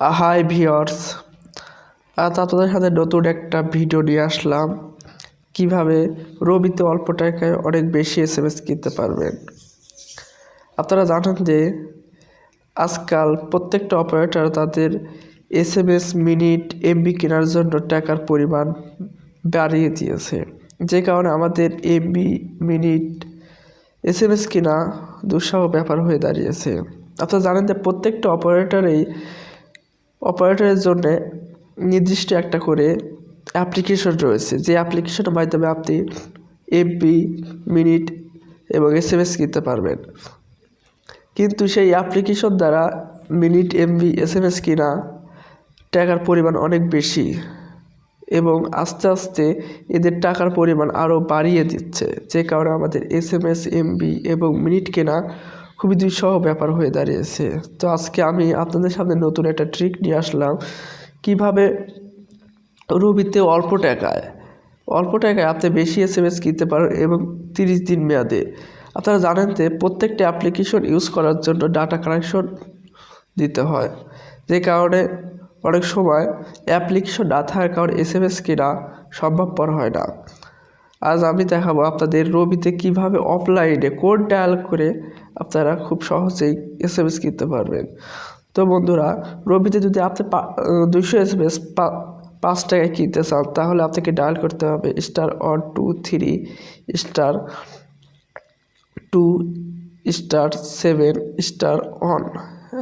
High viewers আজ আপনাদের সাথে নতুন একটা ভিডিও নিয়ে আসলাম। কীভাবে রবিতে অল্প টাকায় অনেক বেশি এস এম এস কিনতে পারবেন। আপনারা জানেন যে আজকাল প্রত্যেকটা অপারেটর তাদের S M S, minute, MB কেনার জন্য টাকার পরিমাণ বাড়িয়ে দিয়েছে। যে কারণে আমাদের MB, minute, S M S কেনা দুঃসহ ব্যাপার হয়ে দাঁড়িয়েছে। আপনারা জানেন যে প্রত্যেকটা অপারেটরেই অপারেটরের জন্যে নির্দিষ্ট একটা করে অ্যাপ্লিকেশন রয়েছে। যে অ্যাপ্লিকেশনের মাধ্যমে আপনি এমপি মিনিট এবং এস এম এস কিনতে পারবেন। কিন্তু সেই অ্যাপ্লিকেশন দ্বারা minute MB S M S কিনা টাকার পরিমাণ অনেক বেশি এবং আস্তে আস্তে এদের টাকার পরিমাণ আরও বাড়িয়ে দিচ্ছে। যে কারণে আমাদের এস এম এস এমবি এবং মিনিট কেনা খুবই দুঃসহ ব্যাপার হয়ে দাঁড়িয়েছে। তো আজকে আমি আপনাদের সামনে নতুন একটা ট্রিক নিয়ে আসলাম। কীভাবে রবিতে অল্প টাকায় অল্প টাকায় আপনি বেশি এস এম এস কিনতে পারেন এবং তিরিশ দিন মেয়াদে। আপনারা জানেন যে প্রত্যেকটা অ্যাপ্লিকেশন ইউজ করার জন্য ডাটা কানেকশন দিতে হয়। যে কারণে অনেক সময় অ্যাপ্লিকেশন না থাকার কারণে এস এম এস কেনা সম্ভবপর হয় না। আজ আমি দেখাবো আপনাদের রবিতে কীভাবে অফলাইনে কোড ডায়াল করে আপনারা খুব সহজেই এস এম এস কিনতে পারবেন। তো বন্ধুরা, রবিতে যদি আপনি দুশো এস এম এস পাঁচ টাকায় কিনতে চান, তাহলে আপনাকে ডায়াল করতে হবে star one, two, three, star two, star seven, star one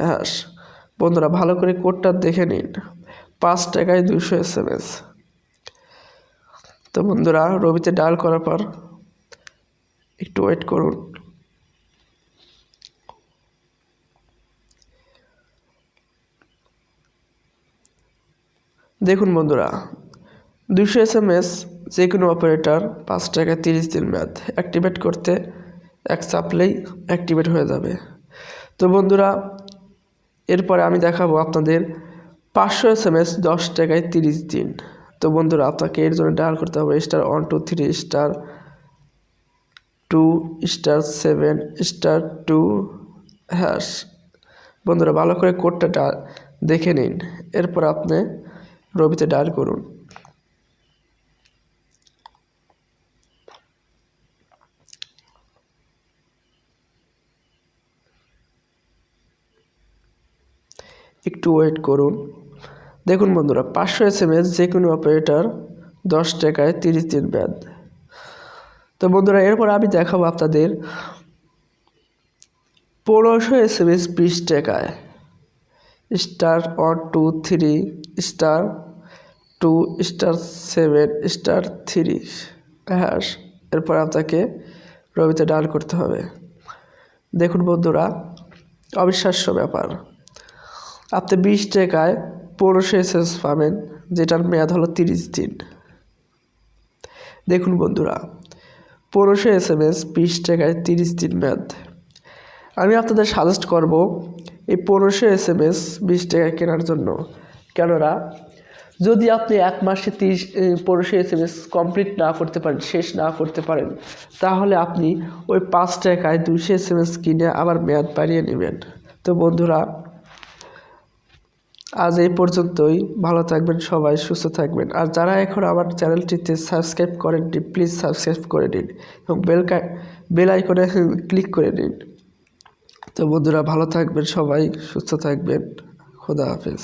হ্যাঁ। বন্ধুরা, ভালো করে কোডটা দেখে নিন। পাঁচ টাকায় দুশো এস এম এস তো বন্ধুরা, রবিতে ডায়াল করার পর একটু ওয়েট করুন। দেখুন বন্ধুরা দুশো এস এম এস যে কোনো অপারেটর পাঁচ টাকা তিরিশ দিন মেয়াদ অ্যাক্টিভেট করতে এক চাপলেই অ্যাক্টিভেট হয়ে যাবে। তো বন্ধুরা, এরপরে আমি দেখাবো আপনাদের পাঁচশো এস এম এস দশ টাকায় তিরিশ দিন। তো বন্ধুরা, আপনাকে এর জন্য ডায়াল করতে হবে star one two three star two star seven star two hash বন্ধুরা, ভালো করে কোডটা দেখে নিন। এরপর আপনি রবিতে ডায়াল করুন। একটু ওয়েট করুন। দেখুন বন্ধুরা, পাঁচশো এস এম এস যে কোনো অপারেটর দশ টাকায় তিরিশ দিন মেয়াদ তো বন্ধুরা, এরপর আমি দেখাবো আপনাদের পনেরোশো এস এম এস বিশ টাকায়। Star one two three star, two star seven star three hash. এরপর আপনাকে রবিতে ডাল করতে হবে। দেখুন বন্ধুরা, অবিশ্বাস্য ব্যাপার। আপনি বিশ টাকায় পনেরোশো এস এস পাবেন, যেটার মেয়াদ হলো তিরিশ দিন। দেখুন বন্ধুরা, পনেরোশো এস এম এস বিশ টাকায় তিরিশ দিন মেয়াদ। আমি আপনাদের সাজেস্ট করব এই পনেরোশো এস এম এস বিশ টাকায় কেনার জন্য। কেননা, যদি আপনি এক মাসে তিরিশ পনেরোশো এস এম এস কমপ্লিট না করতে পারেন, শেষ না করতে পারেন, তাহলে আপনি ওই পাঁচ টাকায় দুশো এস এম এস কিনে আবার মেয়াদ বাড়িয়ে নেবেন। তো বন্ধুরা, আজ এই পর্যন্তই। ভালো থাকবেন সবাই, সুস্থ থাকবেন। আর যারা এখন আমার চ্যানেলটিতে সাবস্ক্রাইব করেননি, প্লিজ সাবস্ক্রাইব করে নিন এবং বেল বেল আইকনে ক্লিক করে নিন। তো বন্ধুরা ভালো থাকবেন সবাই সুস্থ থাকবেন। খোদা হাফেজ।